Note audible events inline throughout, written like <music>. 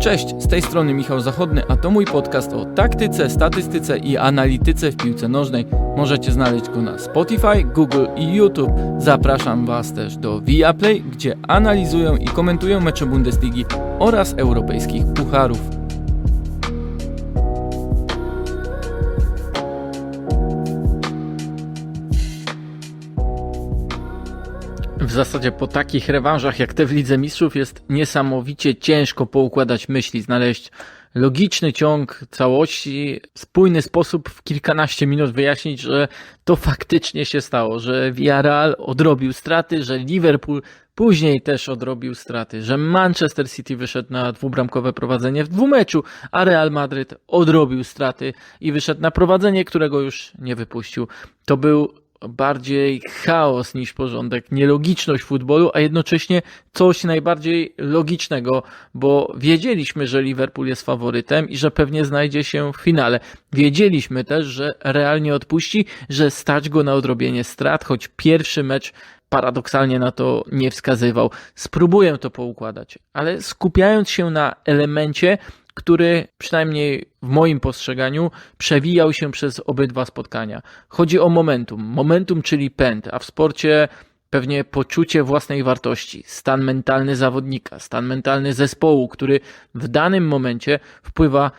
Cześć, z tej strony Michał Zachodny, a to mój podcast o taktyce, statystyce i analityce w piłce nożnej. Możecie znaleźć go na Spotify, Google i YouTube. Zapraszam Was też do Viaplay, gdzie analizują i komentują mecze Bundesligi oraz europejskich pucharów. W zasadzie po takich rewanżach jak te w Lidze Mistrzów jest niesamowicie ciężko poukładać myśli, znaleźć logiczny ciąg całości, spójny sposób w kilkanaście minut wyjaśnić, że to faktycznie się stało, że Villarreal odrobił straty, że Liverpool później też odrobił straty, że Manchester City wyszedł na dwubramkowe prowadzenie w dwumeczu, a Real Madryt odrobił straty i wyszedł na prowadzenie, którego już nie wypuścił. To był bardziej chaos niż porządek, nielogiczność futbolu, a jednocześnie coś najbardziej logicznego, bo wiedzieliśmy, że Liverpool jest faworytem i że pewnie znajdzie się w finale. Wiedzieliśmy też, że Real nie odpuści, że stać go na odrobienie strat, choć pierwszy mecz paradoksalnie na to nie wskazywał. Spróbuję to poukładać, ale skupiając się na elemencie, który przynajmniej w moim postrzeganiu przewijał się przez obydwa spotkania. Chodzi o momentum. Momentum, czyli pęd, a w sporcie pewnie poczucie własnej wartości, stan mentalny zawodnika, stan mentalny zespołu, który w danym momencie wpływa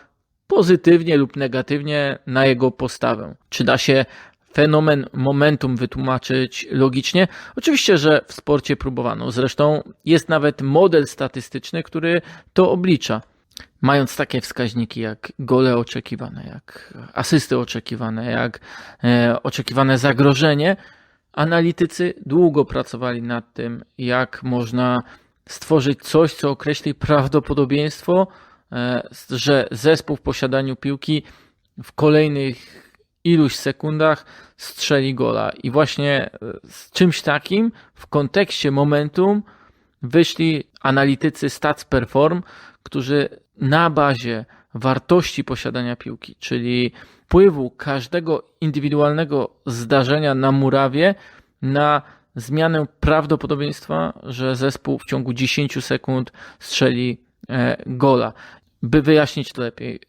pozytywnie lub negatywnie na jego postawę. Czy da się fenomen momentum wytłumaczyć logicznie? Oczywiście, że w sporcie próbowano. Zresztą jest nawet model statystyczny, który to oblicza. Mając takie wskaźniki jak gole oczekiwane, jak asysty oczekiwane, jak e, oczekiwane zagrożenie, analitycy długo pracowali nad tym, jak można stworzyć coś, co określi prawdopodobieństwo, e, że zespół w posiadaniu piłki w kolejnych iluś sekundach strzeli gola. I właśnie e, z czymś takim w kontekście momentum wyszli analitycy Stats Perform, którzy na bazie wartości posiadania piłki, czyli wpływu każdego indywidualnego zdarzenia na murawie na zmianę prawdopodobieństwa, że zespół w ciągu 10 sekund strzeli e, gola. By wyjaśnić to lepiej,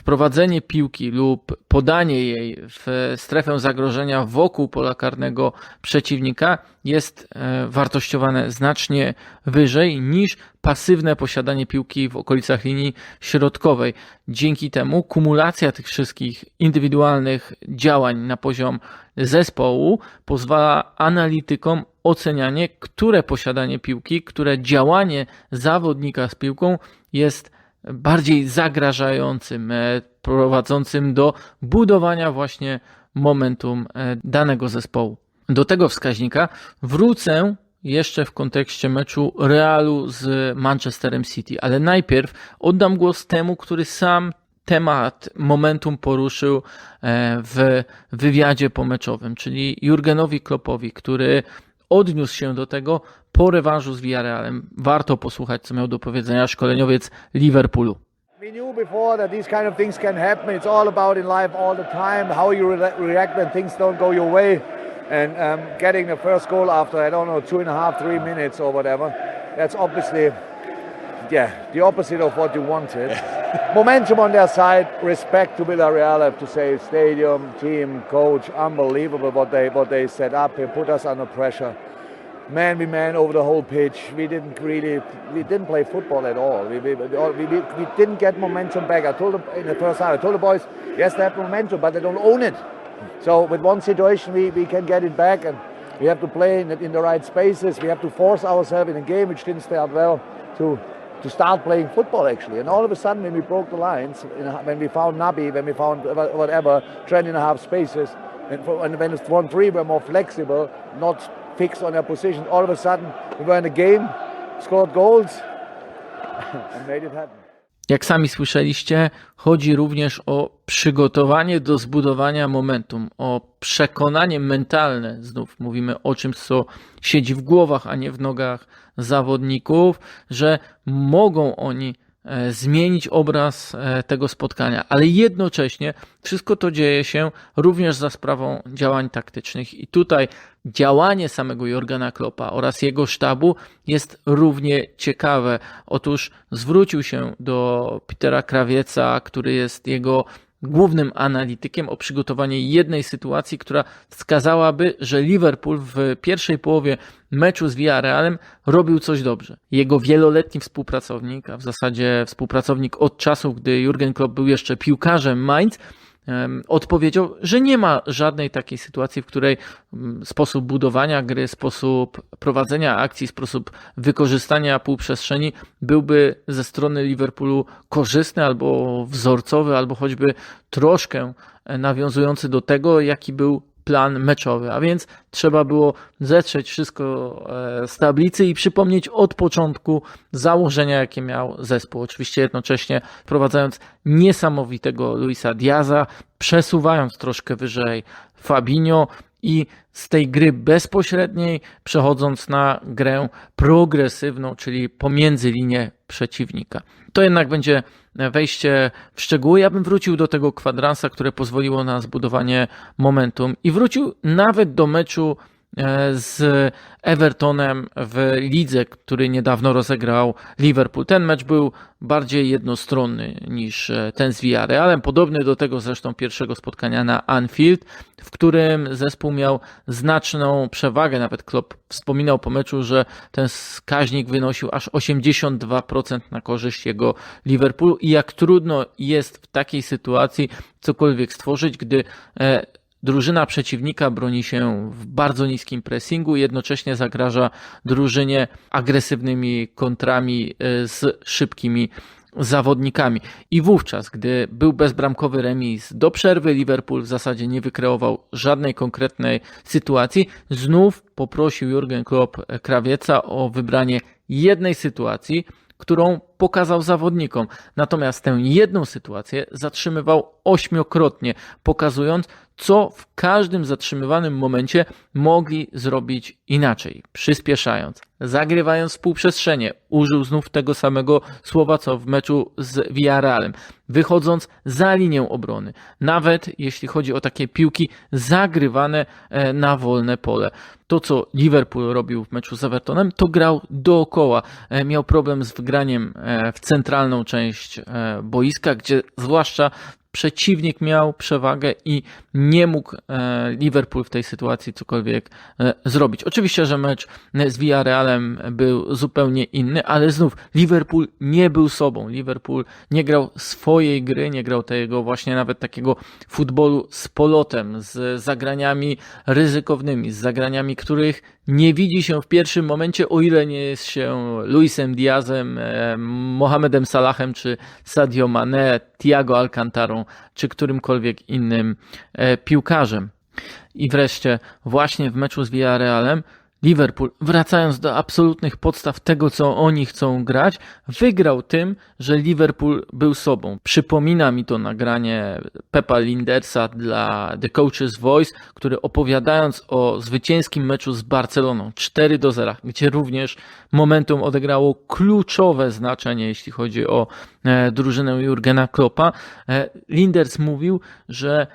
wprowadzenie piłki lub podanie jej w strefę zagrożenia wokół pola karnego przeciwnika jest e, wartościowane znacznie wyżej niż pasywne posiadanie piłki w okolicach linii środkowej. Dzięki temu kumulacja tych wszystkich indywidualnych działań na poziom zespołu pozwala analitykom ocenianie, które posiadanie piłki, które działanie zawodnika z piłką jest bardziej zagrażającym, e, prowadzącym do budowania właśnie momentum e, danego zespołu. Do tego wskaźnika wrócę jeszcze w kontekście meczu Realu z Manchesterem City, ale najpierw oddam głos temu, który sam temat momentum poruszył e, w wywiadzie pomeczowym, czyli Jurgenowi Kloppowi, który odniósł się do tego po rewanżu z Villarrealem. Warto posłuchać, co miał do powiedzenia szkoleniowiec Liverpoolu. We knew before that these kind of things can happen. It's all about in life all the time how you re react when things don't go your way. And um, getting the first goal after, I don't know, two and a half, three minutes or whatever, that's obviously, yeah, the opposite of what you wanted. <laughs> Momentum on their side, respect to Villarreal, I have to say, stadium, team, coach, unbelievable what they, what they set up and put us under pressure. Man we man over the whole pitch. We didn't really, we didn't play football at all. We, we, we, we, didn't get momentum back. I told them in the first half, I told the boys, yes, they have momentum, but they don't own it. So with one situation, we, we can get it back, and we have to play in the, in the right spaces. We have to force ourselves in a game which didn't start well to to start playing football actually. And all of a sudden, when we broke the lines, when we found Nabi, when we found whatever, trend and a half spaces, and, for, and when it's one three, we're more flexible, not on their position. All of a sudden, we were in game, scored goals, <laughs> and made it happen. Jak sami słyszeliście, chodzi również o przygotowanie do zbudowania momentum, o przekonanie mentalne. Znów mówimy o czymś, co siedzi w głowach, a nie w nogach zawodników, że mogą oni zmienić obraz e, tego spotkania, ale jednocześnie wszystko to dzieje się również za sprawą działań taktycznych i tutaj działanie samego Jorgana Kloppa oraz jego sztabu jest równie ciekawe. Otóż zwrócił się do Petera Krawieca, który jest jego głównym analitykiem o przygotowanie jednej sytuacji, która wskazałaby, że Liverpool w pierwszej połowie meczu z Villarrealem robił coś dobrze. Jego wieloletni współpracownik, a w zasadzie współpracownik od czasów, gdy Jurgen Klopp był jeszcze piłkarzem Mainz, odpowiedział, że nie ma żadnej takiej sytuacji, w której sposób budowania gry, sposób prowadzenia akcji, sposób wykorzystania półprzestrzeni byłby ze strony Liverpoolu korzystny albo wzorcowy, albo choćby troszkę e, nawiązujący do tego, jaki był plan meczowy, a więc trzeba było zetrzeć wszystko e, z tablicy i przypomnieć od początku założenia, jakie miał zespół. Oczywiście jednocześnie wprowadzając niesamowitego Luisa Diaza, przesuwając troszkę wyżej Fabinho i z tej gry bezpośredniej przechodząc na grę progresywną, czyli pomiędzy linię przeciwnika. To jednak będzie wejście w szczegóły. Ja bym wrócił do tego kwadransa, które pozwoliło na zbudowanie momentum i wrócił nawet do meczu z Evertonem w lidze, który niedawno rozegrał Liverpool. Ten mecz był bardziej jednostronny niż e, ten z Villarrealem, podobny do tego zresztą pierwszego spotkania na Anfield, w którym zespół miał znaczną przewagę. Nawet Klopp wspominał po meczu, że ten wskaźnik wynosił aż 82% na korzyść jego Liverpoolu i jak trudno jest w takiej sytuacji cokolwiek stworzyć, gdy e, drużyna przeciwnika broni się w bardzo niskim pressingu, jednocześnie zagraża drużynie agresywnymi kontrami e, z szybkimi zawodnikami. I wówczas, gdy był bezbramkowy remis do przerwy, Liverpool w zasadzie nie wykreował żadnej konkretnej sytuacji. Znów poprosił Jurgen Klopp Krawieca o wybranie jednej sytuacji, którą pokazał zawodnikom. Natomiast tę jedną sytuację zatrzymywał ośmiokrotnie, pokazując, co w każdym zatrzymywanym momencie mogli zrobić inaczej, przyspieszając, zagrywając współprzestrzenie. Użył znów tego samego słowa, co w meczu z Villarrealem, wychodząc za linię obrony. Nawet jeśli chodzi o takie piłki zagrywane e, na wolne pole. To, co Liverpool robił w meczu z Evertonem, to grał dookoła. E, Miał problem z wgraniem e, w centralną część boiska, gdzie zwłaszcza przeciwnik miał przewagę i nie mógł e, Liverpool w tej sytuacji cokolwiek e, zrobić. Oczywiście, że mecz z Villarrealem był zupełnie inny, ale znów Liverpool nie był sobą. Liverpool nie grał swojej gry, nie grał tego właśnie nawet takiego futbolu z polotem, z zagraniami ryzykownymi, z zagraniami, których nie widzi się w pierwszym momencie, o ile nie jest się Luisem Diazem, e, Mohamedem Salahem, czy Sadio Mane, Thiago Alcantarą, czy którymkolwiek innym e, piłkarzem. I wreszcie właśnie w meczu z Villarrealem Liverpool, wracając do absolutnych podstaw tego, co oni chcą grać, wygrał tym, że Liverpool był sobą. Przypomina mi to nagranie Pepa Lindersa dla The Coach's Voice, który opowiadając o zwycięskim meczu z Barceloną 4 do 0, gdzie również momentum odegrało kluczowe znaczenie, jeśli chodzi o e, drużynę Jurgena Kloppa, e, Linders mówił, że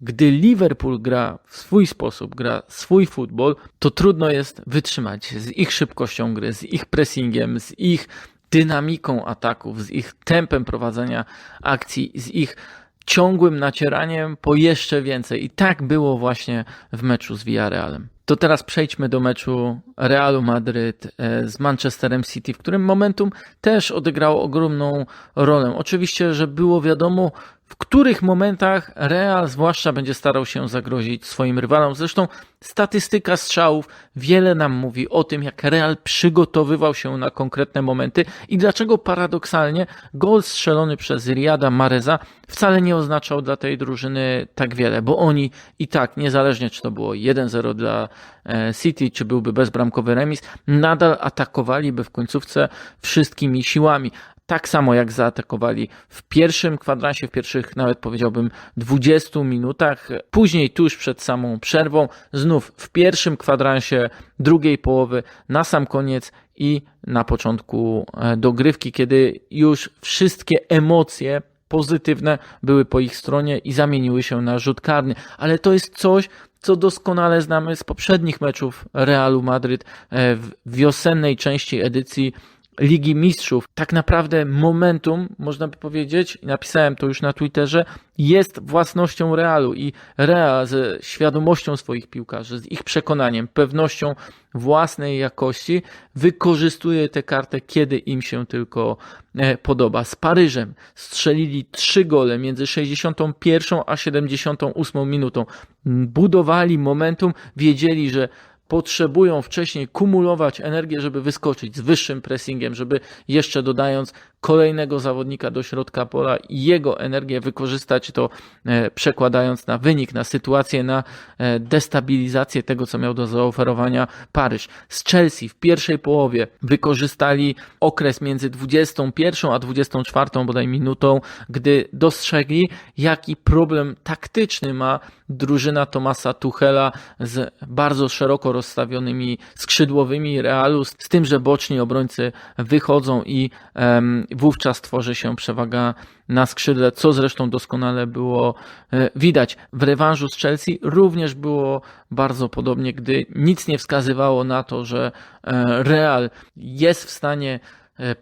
gdy Liverpool gra w swój sposób, gra swój futbol, to trudno jest wytrzymać z ich szybkością gry, z ich pressingiem, z ich dynamiką ataków, z ich tempem prowadzenia akcji, z ich ciągłym nacieraniem po jeszcze więcej. I tak było właśnie w meczu z Villarrealem. To teraz przejdźmy do meczu Realu Madryt e, z Manchesterem City, w którym momentum też odegrało ogromną rolę. Oczywiście, że było wiadomo, w których momentach Real zwłaszcza będzie starał się zagrozić swoim rywalom. Zresztą statystyka strzałów wiele nam mówi o tym, jak Real przygotowywał się na konkretne momenty i dlaczego paradoksalnie gol strzelony przez Riada Mareza wcale nie oznaczał dla tej drużyny tak wiele, bo oni i tak, niezależnie czy to było 1-0 dla e, City, czy byłby bezbramkowy remis, nadal atakowaliby w końcówce wszystkimi siłami. Tak samo jak zaatakowali w pierwszym kwadransie, w pierwszych nawet powiedziałbym 20 minutach, później tuż przed samą przerwą, znów w pierwszym kwadransie drugiej połowy, na sam koniec i na początku e, dogrywki, kiedy już wszystkie emocje pozytywne były po ich stronie i zamieniły się na rzut karny. Ale to jest coś, co doskonale znamy z poprzednich meczów Realu Madryt e, w wiosennej części edycji Ligi Mistrzów. Tak naprawdę momentum, można by powiedzieć, napisałem to już na Twitterze, jest własnością Realu i Real ze świadomością swoich piłkarzy, z ich przekonaniem, pewnością własnej jakości wykorzystuje tę kartę, kiedy im się tylko e, podoba. Z Paryżem strzelili trzy gole między 61 a 78 minutą. Budowali momentum, wiedzieli, że potrzebują wcześniej kumulować energię, żeby wyskoczyć z wyższym pressingiem, żeby jeszcze dodając kolejnego zawodnika do środka pola i jego energię wykorzystać to e, przekładając na wynik, na sytuację, na e, destabilizację tego, co miał do zaoferowania Paryż. Z Chelsea w pierwszej połowie wykorzystali okres między 21 a 24 bodaj minutą, gdy dostrzegli, jaki problem taktyczny ma drużyna Tomasa Tuchela z bardzo szeroko rozstawionymi skrzydłowymi Realu, z tym, że boczni obrońcy wychodzą i em, wówczas tworzy się przewaga na skrzydle, co zresztą doskonale było e, widać. W rewanżu z Chelsea również było bardzo podobnie, gdy nic nie wskazywało na to, że e, Real jest w stanie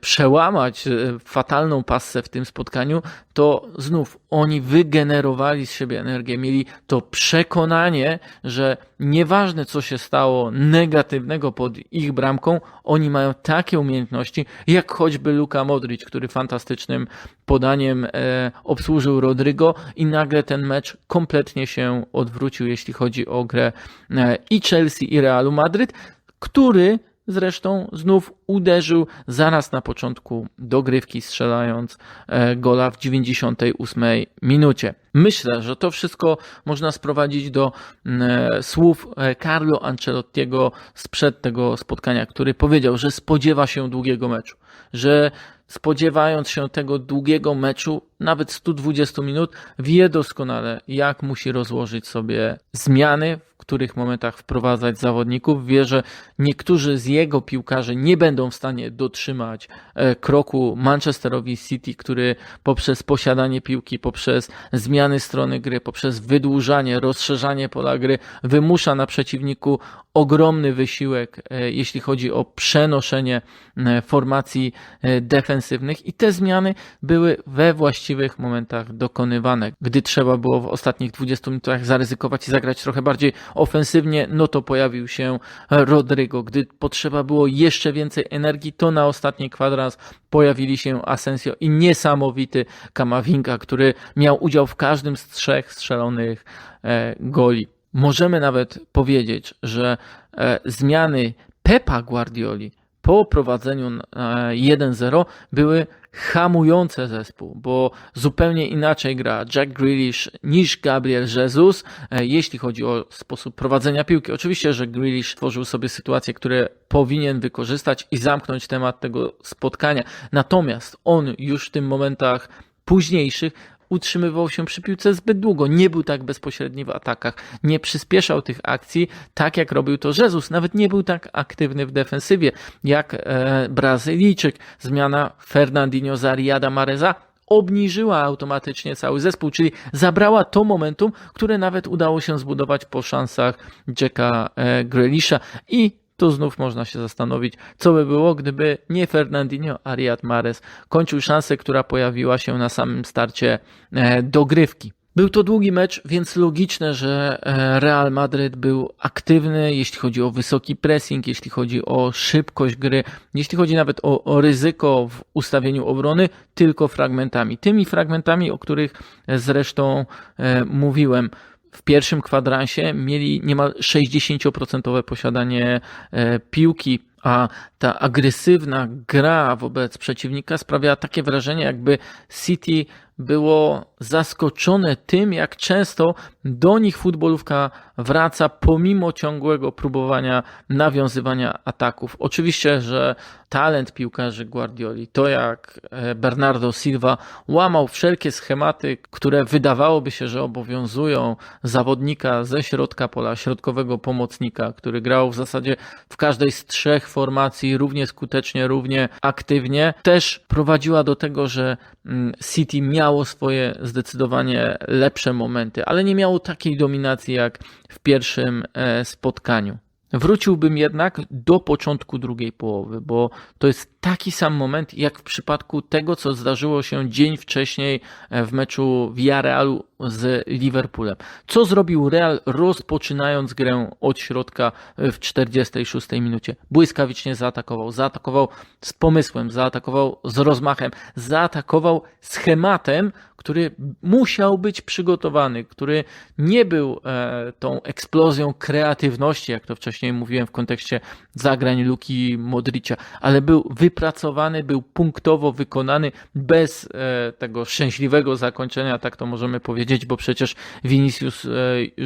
przełamać e, fatalną passę w tym spotkaniu, to znów oni wygenerowali z siebie energię, mieli to przekonanie, że nieważne co się stało negatywnego pod ich bramką, oni mają takie umiejętności, jak choćby Luka Modric, który fantastycznym podaniem e, obsłużył Rodrygo i nagle ten mecz kompletnie się odwrócił, jeśli chodzi o grę e, i Chelsea i Realu Madryt, który Zresztą znów uderzył zaraz na początku dogrywki, strzelając e, gola w 98 minucie. Myślę, że to wszystko można sprowadzić do e, słów e, Carlo Ancelottiego sprzed tego spotkania, który powiedział, że spodziewa się długiego meczu, że spodziewając się tego długiego meczu, nawet 120 minut, wie doskonale, jak musi rozłożyć sobie zmiany, których momentach wprowadzać zawodników. Wie, że niektórzy z jego piłkarzy nie będą w stanie dotrzymać e, kroku Manchesterowi City, który poprzez posiadanie piłki, poprzez zmiany strony gry, poprzez wydłużanie, rozszerzanie pola gry wymusza na przeciwniku ogromny wysiłek, e, jeśli chodzi o przenoszenie e, formacji defensywnych i te zmiany były we właściwych momentach dokonywane. Gdy trzeba było w ostatnich 20 minutach zaryzykować i zagrać trochę bardziej ofensywnie, no to pojawił się Rodrygo. Gdy potrzeba było jeszcze więcej energii, to na ostatni kwadrans pojawili się Asensio i niesamowity Kamavinga, który miał udział w każdym z trzech strzelonych e, goli. Możemy nawet powiedzieć, że e, zmiany Pepa Guardioli po prowadzeniu na 1-0 były hamujące zespół, bo zupełnie inaczej gra Jack Grealish niż Gabriel Jesus, e, jeśli chodzi o sposób prowadzenia piłki. Oczywiście, że Grealish tworzył sobie sytuacje, które powinien wykorzystać i zamknąć temat tego spotkania. Natomiast on już w tym momentach późniejszych utrzymywał się przy piłce zbyt długo, nie był tak bezpośredni w atakach, nie przyspieszał tych akcji tak jak robił to Jezus, nawet nie był tak aktywny w defensywie jak e, Brazylijczyk. Zmiana Fernandinho za Riyada Mareza obniżyła automatycznie cały zespół, czyli zabrała to momentum, które nawet udało się zbudować po szansach Jacka e, Grealisha i tu znów można się zastanowić, co by było, gdyby nie Fernandinho, a Riyad Mahrez kończył szansę, która pojawiła się na samym starcie e, dogrywki. Był to długi mecz, więc logiczne, że e, Real Madryt był aktywny, jeśli chodzi o wysoki pressing, jeśli chodzi o szybkość gry, jeśli chodzi nawet o, o ryzyko w ustawieniu obrony, tylko fragmentami. Tymi fragmentami, o których zresztą e, mówiłem w pierwszym kwadransie mieli niemal 60% posiadanie e, piłki, a ta agresywna gra wobec przeciwnika sprawiała takie wrażenie, jakby City było zaskoczone tym, jak często do nich futbolówka wraca pomimo ciągłego próbowania nawiązywania ataków. Oczywiście, że talent piłkarzy Guardioli, to jak e, Bernardo Silva łamał wszelkie schematy, które wydawałoby się, że obowiązują zawodnika ze środka pola, środkowego pomocnika, który grał w zasadzie w każdej z trzech formacji równie skutecznie, równie aktywnie, też prowadziła do tego, że mm, City miało swoje zdecydowanie lepsze momenty, ale nie miało takiej dominacji jak w pierwszym e, spotkaniu. Wróciłbym jednak do początku drugiej połowy, bo to jest taki sam moment jak w przypadku tego, co zdarzyło się dzień wcześniej e, w meczu Villarrealu z Liverpoolem. Co zrobił Real rozpoczynając grę od środka e, w 46 minucie? Błyskawicznie zaatakował, zaatakował z pomysłem, zaatakował z rozmachem, zaatakował schematem, który musiał być przygotowany, który nie był e, tą eksplozją kreatywności, jak to wcześniej mówiłem w kontekście zagrań Luki Modricia, ale był wypracowany, był punktowo wykonany bez e, tego szczęśliwego zakończenia, tak to możemy powiedzieć, bo przecież Vinicius e,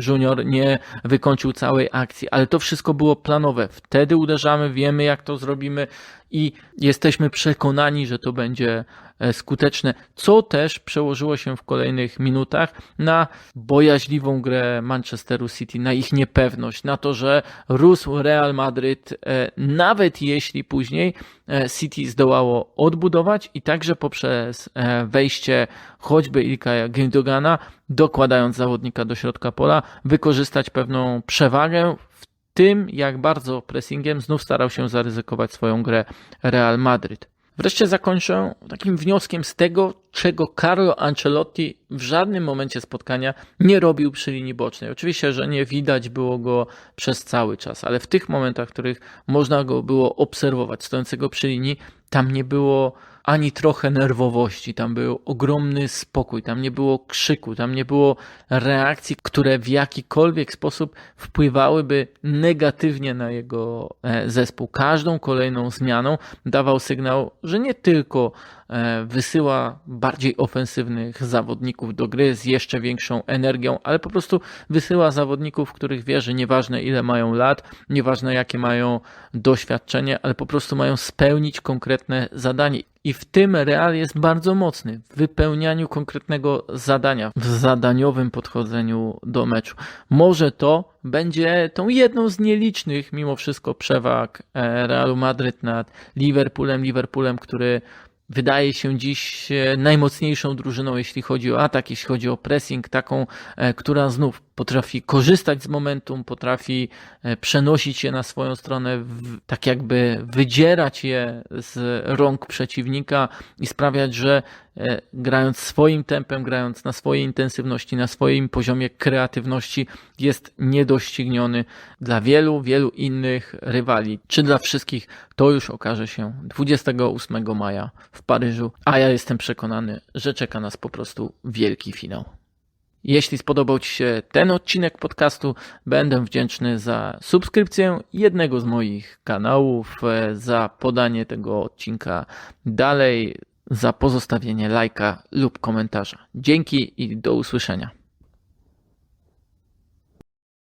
Junior nie wykończył całej akcji, ale to wszystko było planowe. Wtedy uderzamy, wiemy jak to zrobimy i jesteśmy przekonani, że to będzie e, skuteczne, co też przełożyło się w kolejnych minutach na bojaźliwą grę Manchesteru City, na ich niepewność, na to, że rósł Real Madryt, e, nawet jeśli później e, City zdołało odbudować i także poprzez wejście choćby Ilkaja Gündogana, dokładając zawodnika do środka pola, wykorzystać pewną przewagę tym, jak bardzo pressingiem znów starał się zaryzykować swoją grę Real Madryt. Wreszcie zakończę takim wnioskiem z tego, czego Carlo Ancelotti w żadnym momencie spotkania nie robił przy linii bocznej. Oczywiście, że nie widać było go przez cały czas, ale w tych momentach, w których można go było obserwować stojącego przy linii, tam nie było ani trochę nerwowości, tam był ogromny spokój, tam nie było krzyku, tam nie było reakcji, które w jakikolwiek sposób wpływałyby negatywnie na jego e, zespół. Każdą kolejną zmianą dawał sygnał, że nie tylko wysyła bardziej ofensywnych zawodników do gry z jeszcze większą energią, ale po prostu wysyła zawodników, w których wie, że nieważne ile mają lat, nieważne jakie mają doświadczenie, ale po prostu mają spełnić konkretne zadanie. I w tym Real jest bardzo mocny w wypełnianiu konkretnego zadania, w zadaniowym podchodzeniu do meczu. Może to będzie tą jedną z nielicznych, mimo wszystko, przewag e, Realu Madryt nad Liverpoolem. Liverpoolem, który wydaje się dziś e, najmocniejszą drużyną, jeśli chodzi o atak, jeśli chodzi o pressing, taką, e, która znów potrafi korzystać z momentum, potrafi e, przenosić je na swoją stronę, tak jakby wydzierać je z rąk przeciwnika i sprawiać, że e, grając swoim tempem, grając na swojej intensywności, na swoim poziomie kreatywności, jest niedościgniony dla wielu, wielu innych rywali. Czy dla wszystkich, to już okaże się 28 maja w Paryżu, a ja jestem przekonany, że czeka nas po prostu wielki finał. Jeśli spodobał Ci się ten odcinek podcastu, będę wdzięczny za subskrypcję jednego z moich kanałów, e, za podanie tego odcinka dalej, za pozostawienie lajka lub komentarza. Dzięki i do usłyszenia.